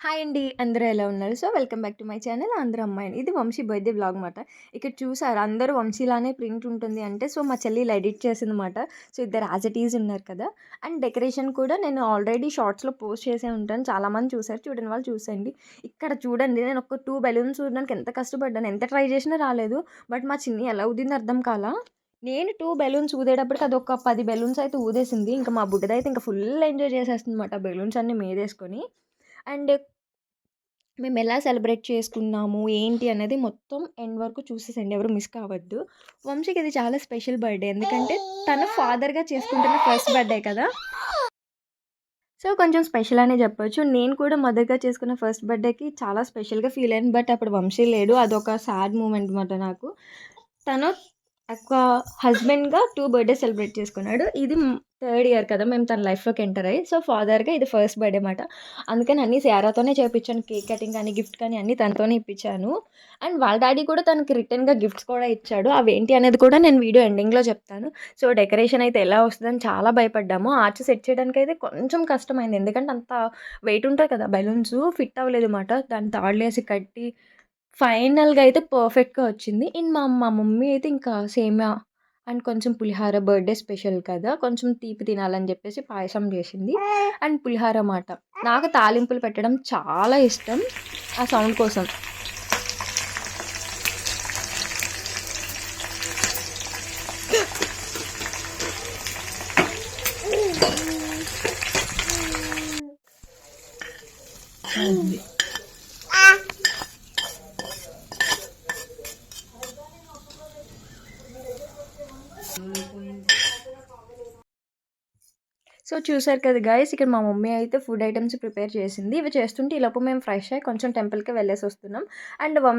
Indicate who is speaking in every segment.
Speaker 1: Hi అండి. అందరూ ఎలా ఉన్నారు? So, welcome back to my channel అందరూ అమ్మాయిని. ఇది వంశీ బర్త్‌డే బ్లాగ్ మాట. ఇక్కడ చూసారు అందరూ వంశీలానే ప్రింట్ ఉంటుంది అంటే, సో, మా చెల్లి ఇలా ఎడిట్ చేసిందన్నమాట. సో, ఇద్దరు యాజ్ ఇట్ ఈజ్ ఉన్నారు కదా! అండ్ డెకరేషన్ కూడా నేను ఆల్రెడీ షార్ట్స్‌లో పోస్ట్ చేసే ఉంటాను. చాలామంది చూసారు. చూడని వాళ్ళు చూసండి ఇక్కడ చూడండి నేను ఒక టూ బెలూన్స్ చూడడానికి ఎంత కష్టపడ్డాను. ఎంత ట్రై చేసినా రాలేదు. బట్ మా చిన్ని ఎలా ఊదిందో అర్థం కాలా. నేను టూ బెలూన్స్ ఊదేటప్పటికి అదొక 10 బెలూన్స్ అయితే ఊదేసింది. ఇంకా మా బుడ్డదైతే ఇంకా ఫుల్ ఎంజాయ్ చేసేస్తుంది చేసేస్తుందన్నమాట. బెలూన్స్ అన్నీ మీదేసుకొని. అండ్ మేము ఎలా సెలబ్రేట్ చేసుకున్నాము, ఏంటి అనేది మొత్తం ఎండ్ వరకు చూసేసండి ఎవరు మిస్ కావద్దు. వంశీకి ఇది చాలా స్పెషల్ బర్త్‌డే. ఎందుకంటే తను ఫాదర్‌గా చేసుకుంటున్న ఫస్ట్ బర్త్‌డే కదా! సో, కొంచెం స్పెషల్ అనే చెప్పొచ్చు. నేను కూడా మదర్‌గా చేసుకున్న ఫస్ట్ బర్త్‌డేకి చాలా స్పెషల్‌గా ఫీల్ అయ్యాను. బట్ అప్పుడు వంశీ లేడు. అదొక సాడ్ మూమెంట్ మాట నాకు. తను ఒక హస్బెండ్‌గా టూ బర్త్‌డే సెలబ్రేట్ చేసుకున్నాడు. ఇది థర్డ్ ఇయర్ కదా! మేము తన లైఫ్‌లోకి ఎంటర్ అయ్యి. సో, ఫాదర్‌గా ఇది ఫస్ట్ బర్త్‌డే అనమాట అందుకని అన్ని సియారాతోనే చేయించాను కేక్ కటింగ్ కానీ, గిఫ్ట్ కానీ అన్నీ తనతోనే ఇప్పించాను. అండ్ వాళ్ళ డాడీ కూడా తనకి రిటర్న్‌గా గిఫ్ట్స్ కూడా ఇచ్చాడు. అవేంటి అనేది కూడా నేను వీడియో ఎండింగ్‌లో చెప్తాను. సో, డెకరేషన్ అయితే ఎలా వస్తుందని చాలా భయపడ్డాము. ఆర్చ్ సెట్ చేయడానికైతే కొంచెం కష్టమైంది. ఎందుకంటే అంత వెయిట్ ఉంటుంది కదా! బెలూన్స్ ఫిట్ అవ్వలేదు అనమాట దాన్ని తాడులేసి కట్టి ఫైనల్‌గా అయితే పర్ఫెక్ట్‌గా వచ్చింది. అండ్ మా మా మమ్మీ అయితే ఇంకా సేమియా అండ్ కొంచెం పులిహార బర్త్‌డే స్పెషల్ కదా! కొంచెం తీపి తినాలని చెప్పేసి పాయసం చేసింది. అండ్ పులిహార మాట. నాకు తాలింపులు పెట్టడం చాలా ఇష్టం. ఆ సౌండ్ కోసం.
Speaker 2: అది.
Speaker 1: సో, చూసారు కదా గైస్ ఇక్కడ మా మమ్మీ అయితే ఫుడ్ ఐటమ్స్ ప్రిపేర్ చేసింది. ఇవి చేస్తుంటే ఈలోపు మేము ఫ్రెష్ అయ్యి కొంచెం టెంపుల్‌కి వెళ్ళేసి వస్తున్నాం. అండ్ వం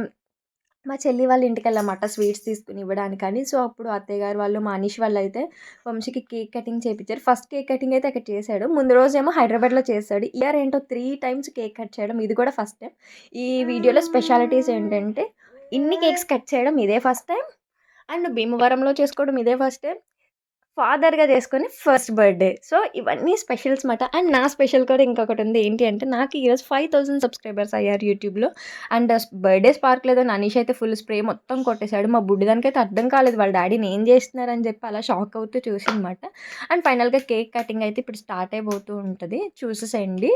Speaker 1: మా చెల్లి వాళ్ళ ఇంటికి వెళ్ళమాట స్వీట్స్ తీసుకొని ఇవ్వడానికని. సో, అప్పుడు అత్తయ్య గారు వాళ్ళు, మా వాళ్ళు అయితే వంశీకి కేక్ కటింగ్ చేయించారు ఫస్ట్ కేక్ కటింగ్ అయితే అక్కడ చేశాడు. ముందు రోజేమో హైదరాబాద్‌లో చేశాడు. ఇయర్ ఏంటో త్రీ టైమ్స్ కేక్ కట్ చేయడం ఇది కూడా ఫస్ట్ టైం. ఈ వీడియోలో స్పెషాలిటీస్ ఏంటంటే ఇన్ని కేక్స్ కట్ చేయడం ఇదే ఫస్ట్ టైం. అండ్ భీమవరంలో చేసుకోవడం ఇదే ఫస్ట్ టైం. ఫాదర్‌గా చేసుకుని ఫస్ట్ బర్త్‌డే. సో, ఇవన్నీ స్పెషల్స్ మాట. అండ్ నా స్పెషల్ కూడా ఇంకొకటి ఉంది. ఏంటి అంటే నాకు ఈరోజు 5000 సబ్స్క్రైబర్స్ అయ్యారు యూట్యూబ్‌లో. అండ్ బర్త్‌డే స్పార్క్ లేదో అనీష్ అయితే ఫుల్ స్ప్రే మొత్తం కొట్టేశాడు మా బుడ్డిదానికైతే అర్థం కాలేదు. వాళ్ళ డాడీని ఏం చేస్తున్నారని చెప్పి అలా షాక్ అవుతూ చూసిందన్నమాట. అండ్ ఫైనల్‌గా కేక్ కటింగ్ అయితే ఇప్పుడు స్టార్ట్ అయిపోతూ ఉంటుంది చూసేసేయండి.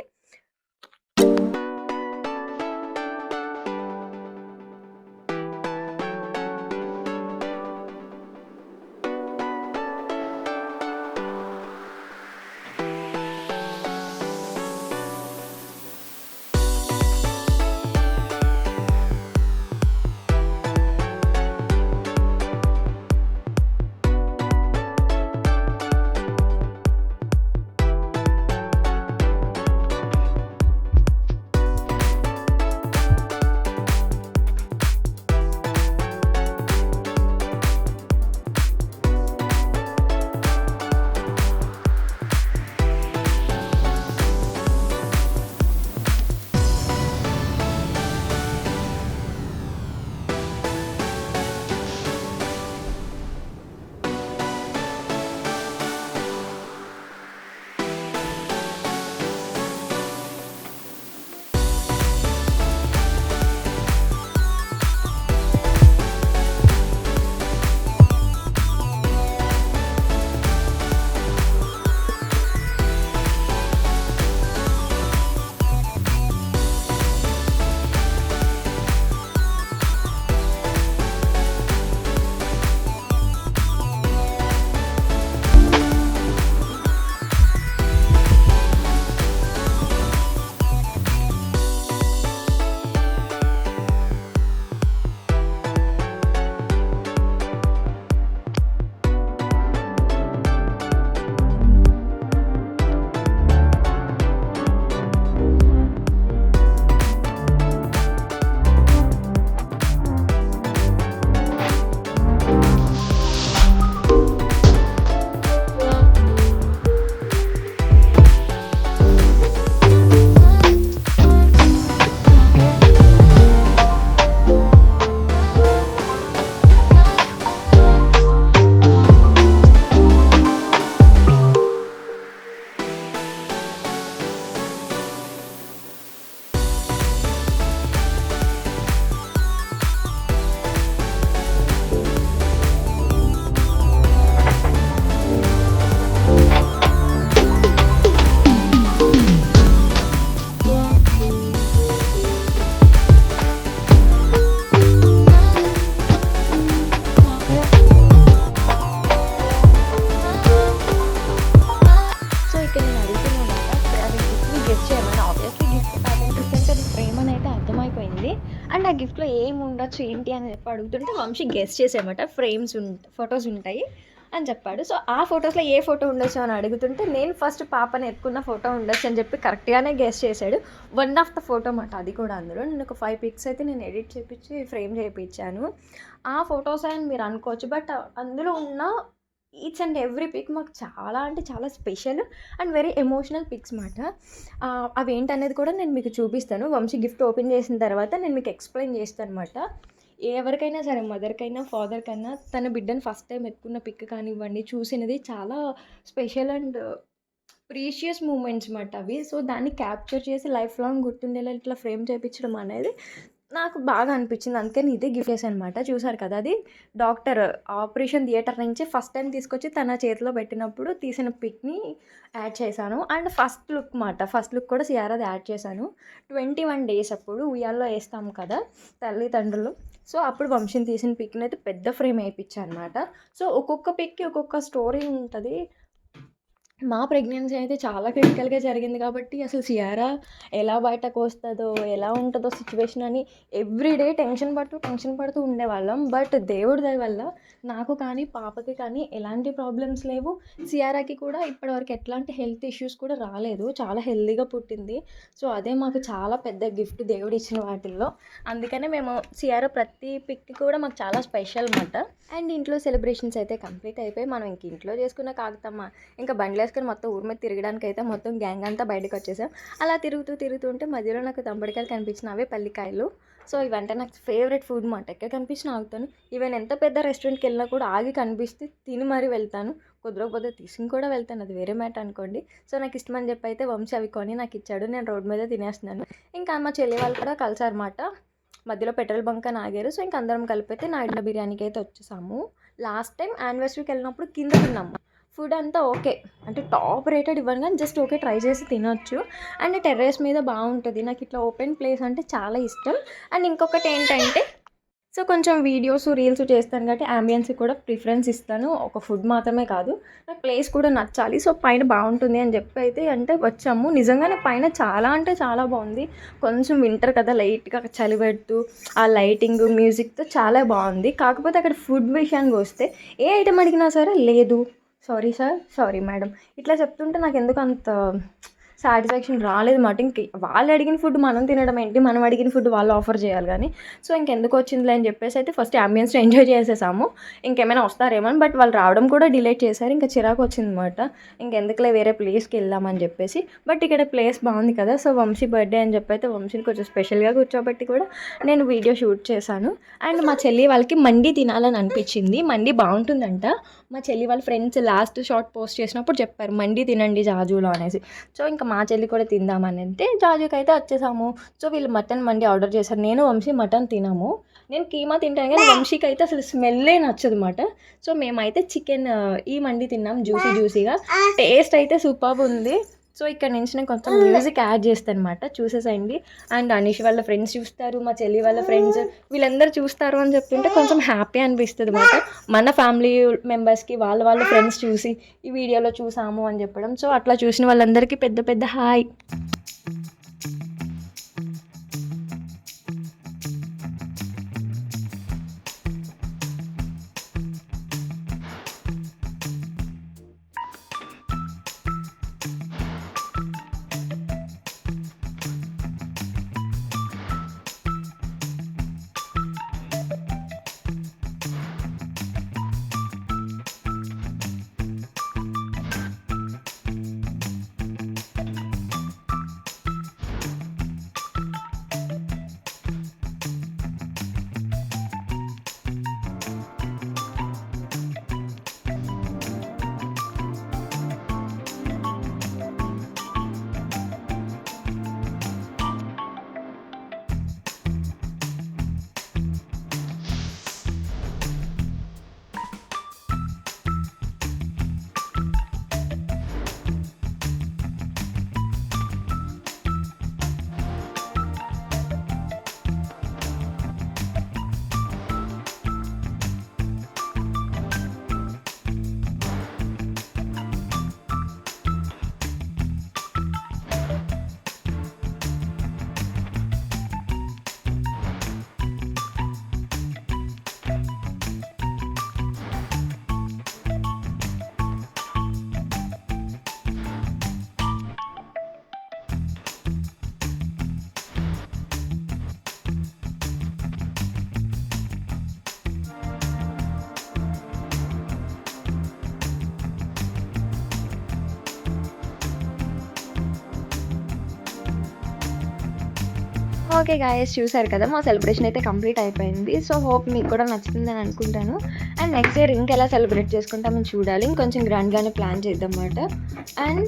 Speaker 1: ఏమి ఏంటి అని చెప్పి అడుగుతుంటే వంశీ గెస్ చేసేయమాట. ఫ్రేమ్స్ ఉం ఫొటోస్ ఉంటాయి అని చెప్పాడు. సో ఆ ఫొటోస్‌లో ఏ ఫోటో ఉండొచ్చు అని అడుగుతుంటే నేను ఫస్ట్ పాపని ఎత్తుకున్న ఫోటో ఉండొచ్చు అని చెప్పి కరెక్ట్‌గానే గెస్ చేశాడు. వన్ ఆఫ్ ద ఫోటో మాట అది కూడా అందులో. నేను ఒక ఫైవ్ పిక్స్ అయితే నేను ఎడిట్ చేపించి ఫ్రేమ్ చేయించాను ఆ ఫొటోస్ అని మీరు అనుకోవచ్చు బట్ అందులో ఉన్న ఈచ్ అండ్ ఎవ్రీ పిక్ మాకు చాలా అంటే చాలా special and very emotional pics మాట. అవి ఏంటనేది కూడా నేను మీకు చూపిస్తాను. వంశీ గిఫ్ట్ ఓపెన్ చేసిన తర్వాత నేను మీకు ఎక్స్ప్లెయిన్ చేస్తాను అనమాట ఎవరికైనా సరే మదర్కైనా ఫాదర్కైనా తన బిడ్డను ఫస్ట్ టైం ఎత్తుకున్న పిక్ కానివ్వండి చూసినది చాలా స్పెషల్ అండ్ ప్రీషియస్ మూమెంట్స్ మాట అవి. సో దాన్ని క్యాప్చర్ చేసి లైఫ్ లాంగ్ గుర్తుండేలా ఇట్లా ఫ్రేమ్ చేయించడం అనేది నాకు బాగా అనిపించింది. అందుకని ఇదే గిఫ్ట్ చేశాను అనమాట చూసారు కదా అది? డాక్టర్ ఆపరేషన్ థియేటర్ నుంచి ఫస్ట్ టైం తీసుకొచ్చి తన చేతిలో పెట్టినప్పుడు తీసిన పిక్ని యాడ్ చేశాను. అండ్ ఫస్ట్ లుక్ మాట ఫస్ట్ లుక్ కూడా సిఆర్ఆది యాడ్ చేశాను. ట్వంటీ వన్ డేస్ అప్పుడు ఉయ్యాల్లో వేస్తాం కదా తల్లిదండ్రులు. సో అప్పుడు వంశీని తీసిన పిక్ని అయితే పెద్ద ఫ్రేమ్ వేయించాను అనమాట సో ఒక్కొక్క పిక్కి ఒక్కొక్క స్టోరీ ఉంటుంది. మా ప్రెగ్నెన్సీ అయితే చాలా క్రిటికల్గా జరిగింది కాబట్టి అసలు సియారా ఎలా బయటకు వస్తుందో ఎలా ఉంటుందో సిచ్యువేషన్ అని ఎవ్రీడే టెన్షన్ పడుతూ టెన్షన్ పడుతూ ఉండేవాళ్ళం. బట్ దేవుడి దయ వల్ల నాకు కానీ పాపకి కానీ ఎలాంటి ప్రాబ్లమ్స్ లేవు. సియారాకి కూడా ఇప్పటివరకు ఎట్లాంటి హెల్త్ ఇష్యూస్ కూడా రాలేదు. చాలా హెల్తీగా పుట్టింది. సో అదే మాకు చాలా పెద్ద గిఫ్ట్ దేవుడు ఇచ్చిన వాటిల్లో. అందుకనే మేము సియారా ప్రతి పిక్ కూడా మాకు చాలా స్పెషల్ అన్నమాట. అండ్ ఇంట్లో సెలబ్రేషన్స్ అయితే కంప్లీట్ అయిపోయి మనం ఇంక ఇంట్లో చేసుకున్న కాగుతమ్మ ఇంకా బండ్లు తిరిగేసుకుని మొత్తం ఊరి మీద తిరగడానికి అయితే మొత్తం గ్యాంగ్ అంతా బయటకు వచ్చేసాం. అలా తిరుగుతూ తిరుగుతూ ఉంటే మధ్యలో నాకు తంబడికాయలు కనిపించిన అవే పల్లికాయలు. సో ఇవంటే నాకు ఫేవరెట్ ఫుడ్ మాట ఎక్కడ కనిపించినా ఆగుతాను. ఈవెన్ ఎంత పెద్ద రెస్టారెంట్కి వెళ్ళినా కూడా ఆగి కనిపిస్తే తిని మరీ వెళ్తాను. కుదరకపోతే తీసుకుని కూడా వెళ్తాను. అది వేరే మ్యాట్ అనుకోండి. సో నాకు ఇష్టం అని చెప్పి అయితే వంశీ అవి కొని నాకు ఇచ్చాడు. నేను రోడ్ మీద తినేస్తున్నాను. ఇంకా మా చెల్లి వాళ్ళు కూడా కలిసారన్నమాట. మధ్యలో పెట్రోల్ బంక్ అని ఆగారు. సో ఇంక అందరం కలిపితే నా ఇంట్లో బిర్యానీకి అయితే వచ్చేసాము. లాస్ట్ టైం యానివర్సరీకి వెళ్ళినప్పుడు కింద తిన్నాము. ఫుడ్ అంతా ఓకే. అంటే టాప్ రేటెడ్ ఇవ్వను కానీ జస్ట్ ఓకే ట్రై చేసి తినొచ్చు. అండ్ టెర్రస్ మీద బాగుంటుంది. నాకు ఇట్లా ఓపెన్ ప్లేస్ అంటే చాలా ఇష్టం. అండ్ ఇంకొకటి ఏంటంటే సో కొంచెం వీడియోస్ రీల్స్ చేస్తాను కాబట్టి అంబియన్స్కి కూడా ప్రిఫరెన్స్ ఇస్తాను. ఒక ఫుడ్ మాత్రమే కాదు. నాకు ప్లేస్ కూడా నచ్చాలి. సో పైన బాగుంటుంది అని చెప్పి అయితే అంటే వచ్చాము. నిజంగానే పైన చాలా అంటే చాలా బాగుంది. కొంచెం వింటర్ కదా లైట్గా చలి పెడుతూ ఆ లైటింగ్ మ్యూజిక్తో చాలా బాగుంది. కాకపోతే అక్కడ ఫుడ్ విషయానికి వస్తే ఏ ఐటెం అడిగినా సరే లేదు. సారీ సార్ సారీ మేడం ఇట్లా చెప్తుంటే నాకు ఎందుకు అంత సాటిస్ఫాక్షన్ రాలేదు మాట. ఇంక వాళ్ళు అడిగిన ఫుడ్ మనం తినడం ఏంటి? మనం అడిగిన ఫుడ్ వాళ్ళు ఆఫర్ చేయాలి కానీ. సో ఇంకెందుకు వచ్చిందిలే అని చెప్పేసి అయితే ఫస్ట్ అంబియన్స్ ఎంజాయ్ చేసేసాము. ఇంకేమైనా వస్తారేమో అని బట్ వాళ్ళు రావడం కూడా డిలేట్ చేశారు. ఇంకా చిరాకు వచ్చింది అనమాట ఇంకెందుకులే వేరే ప్లేస్కి వెళ్దామని చెప్పేసి. బట్ ఇక్కడ ప్లేస్ బాగుంది కదా. సో వంశీ బర్త్డే అని చెప్పి అయితే వంశీని కొంచెం స్పెషల్గా కూర్చోబెట్టి కూడా నేను వీడియో షూట్ చేశాను. అండ్ మా చెల్లి వాళ్ళకి మండి తినాలని అనిపించింది. మండి బాగుంటుందంట. మా చెల్లి వాళ్ళ ఫ్రెండ్స్ లాస్ట్ షార్ట్ పోస్ట్ చేసినప్పుడు చెప్పారు మండి తినండి జాజులో అనేసి. సో ఇంకా మా చెల్లి కూడా తిందామని అంటే జాజుకి అయితే వచ్చేసాము. సో వీళ్ళు మటన్ మండి ఆర్డర్ చేశారు. నేను వంశీ మటన్ తినాము. నేను కీమా తింటాను కానీ వంశీకి అయితే అసలు స్మెల్లే నచ్చదు అనమాట సో మేమైతే చికెన్ ఈ మండి తిన్నాం జ్యూసీ జ్యూసీగా. టేస్ట్ అయితే సూపర్ ఉంది. సో ఇక్కడ నుంచి నేను కొంచెం మ్యూజిక్ యాడ్ చేస్తాను అనమాట చూసేసండి అండ్ అనీష్ వాళ్ళ ఫ్రెండ్స్ చూస్తారు మా చెల్లి వాళ్ళ ఫ్రెండ్స్ వీళ్ళందరూ చూస్తారు అని చెప్తుంటే కొంచెం హ్యాపీ అనిపిస్తుంది అనమాట మన ఫ్యామిలీ మెంబర్స్కి వాళ్ళ వాళ్ళ ఫ్రెండ్స్ చూసి ఈ వీడియోలో చూసాము అని చెప్పడం. సో అట్లా చూసిన వాళ్ళందరికీ పెద్ద పెద్ద హాయ్ ఓకే గాయస్ చూసారు కదా మా సెలబ్రేషన్ అయితే కంప్లీట్ అయిపోయింది. సో హోప్ మీకు కూడా నచ్చుతుందని అనుకుంటాను. అండ్ నెక్స్ట్ ఇయర్ ఇంకెలా సెలబ్రేట్ చేసుకుంటామని చూడాలి. ఇంకొంచెం గ్రాండ్గానే ప్లాన్ చేద్దాం అన్నమాట. అండ్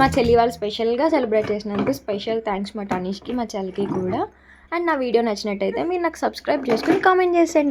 Speaker 1: మా చెల్లి వాళ్ళు స్పెషల్గా సెలబ్రేట్ చేసినందుకు స్పెషల్ థ్యాంక్స్ మా టనీష్కి మా చెల్లికి కూడా. అండ్ నా వీడియో నచ్చినట్టయితే మీరు నాకు సబ్స్క్రైబ్ చేసుకుని కామెంట్ చేసేయండి.